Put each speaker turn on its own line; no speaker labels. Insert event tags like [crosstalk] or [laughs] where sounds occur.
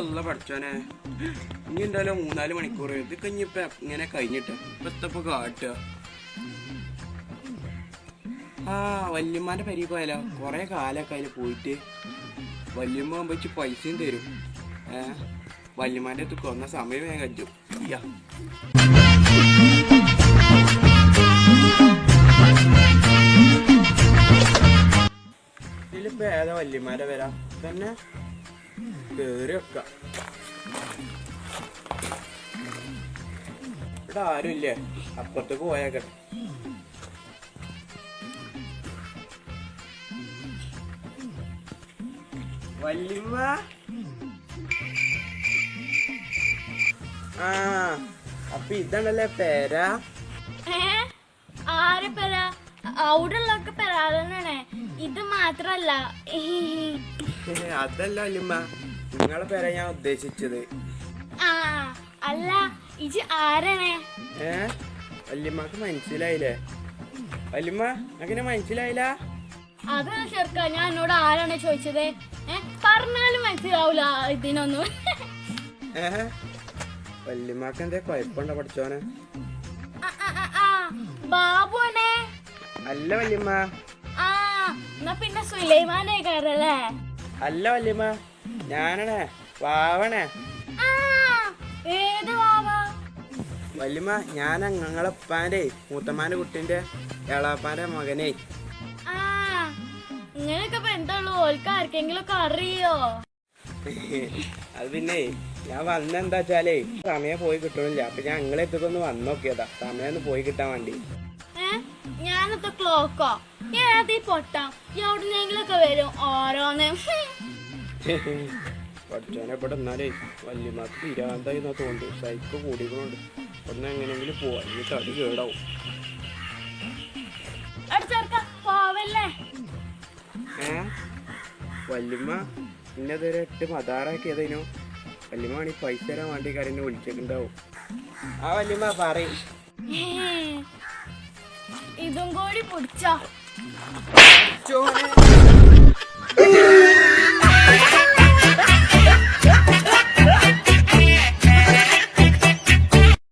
അല്ല പഠിച്ചോനെ. ഇനി എന്തായാലും മൂന്നാൽ മണിക്കൂർ ഇത് കഴിഞ്ഞിപ്പോ ഇങ്ങനെ കഴിഞ്ഞിട്ട്? ഇപ്പൊ എത്തപ്പോ കാട്ടുക. ആ വല്യമ്മാന്റെ പരി പോയാലോ? കൊറേ കാലൊക്കെ അതിൽ പോയിട്ട് വല്യമ്മ വെച്ച് പൈസയും തരും. ഏ വല്യമ്മാന്റെ അടുത്ത് കൊന്ന സമയം ഞാൻ കഞ്ചു യാ ഇതിലിപ്പോ ഏതാ വല്യമാരെ വരാ തന്നെ വെക്കാം ഇവിടെ ആരുമില്ലേ? അപ്പുറത്തേക്ക് പോയേക്കട്ടെ ആ അപ്പൊ ഇതാണല്ലേ പേര?
ആരെ പേര? അവിടെ ഉള്ളൊക്കെ പെരാതന്നാണ് ഇത് മാത്രല്ല.
അതല്ല വല്യമ്മ നിങ്ങളെ പേരെ ഞാൻ ഉദ്ദേശിച്ചത്.
ആ അല്ല ഇജ് ആരാണ്?
ഏ? വല്യമ്മക്ക് മനസ്സിലായില്ലേ? വല്യമ്മ അങ്ങനെ മനസ്സിലായില്ല?
അതാണ് ചെറുക്ക ഞാൻ എന്നോട് ആരാണ് ചോദിച്ചത്? ഏ പറഞ്ഞാലും മനസ്സിലാവൂല ഇതിനൊന്നും.
ഏ? വല്യമ്മക്ക് എന്തേ കുഴപ്പമുണ്ടോ പഠിച്ചോനെ?
ബാബുവാണേ
അല്ല വല്യമ്മ
ആ എന്നാ പിന്നെ സുലൈമാനേ കയറല്ലേ?
അല്ല വല്യമ്മ ഞാനാണേ. വാവണേ. വല്യമ്മ ഞാൻ ഞങ്ങളെ ഉപ്പാന്റെ മൂത്തമ്മാന്റെ കുട്ടിന്റെ എളാപ്പാന്റെ മകനെ.
ആ ഇങ്ങനെയൊക്കെ ഇപ്പൊ എന്താള്ളൂ ഓൽക്ക് ആർക്കെങ്കിലും ഒക്കെ അറിയോ?
അത് പിന്നെ ഞാൻ വന്നെന്താ വെച്ചാലേ സമയം പോയി കിട്ടണില്ല. അപ്പൊ ഞാൻ നിങ്ങളെ എത്തുക്കൊന്ന് വന്നോക്കിയതാ സമയം ഒന്ന് പോയി കിട്ടാൻ വേണ്ടി.
ഞാനത്തെ ക്ലോക്കോ. ഏതീ പൊട്ടാം. എവിടുന്നെങ്കിലും ഒക്കെ വരും ഓരോന്ന്. [laughs]
പഠിച്ചോനെ ഇവിടെ എന്നാലേ വല്യമ്മക്ക് തീരാന്തായി എന്നാ തോന്നുന്നു സൈക്കിൾ കൂടിക്കൊണ്ട് ഒന്ന് എങ്ങനെയെങ്കിലും പോവാ. ഈ തടി കേടാവും.
പോവല്ലേ?
ഏ? വല്യമ്മ ഇന്നതൊരു എട്ട് മതാറാക്കിയതേനു വല്യമ്മ ആണെങ്കിൽ പൈസ തരാൻ വേണ്ടി കാര്യം വിളിച്ചിട്ടുണ്ടാവും. ആ വല്യമ്മ പറയും.
ഏ, ഇതും കൂടി പിടിച്ചോ
ചോനെ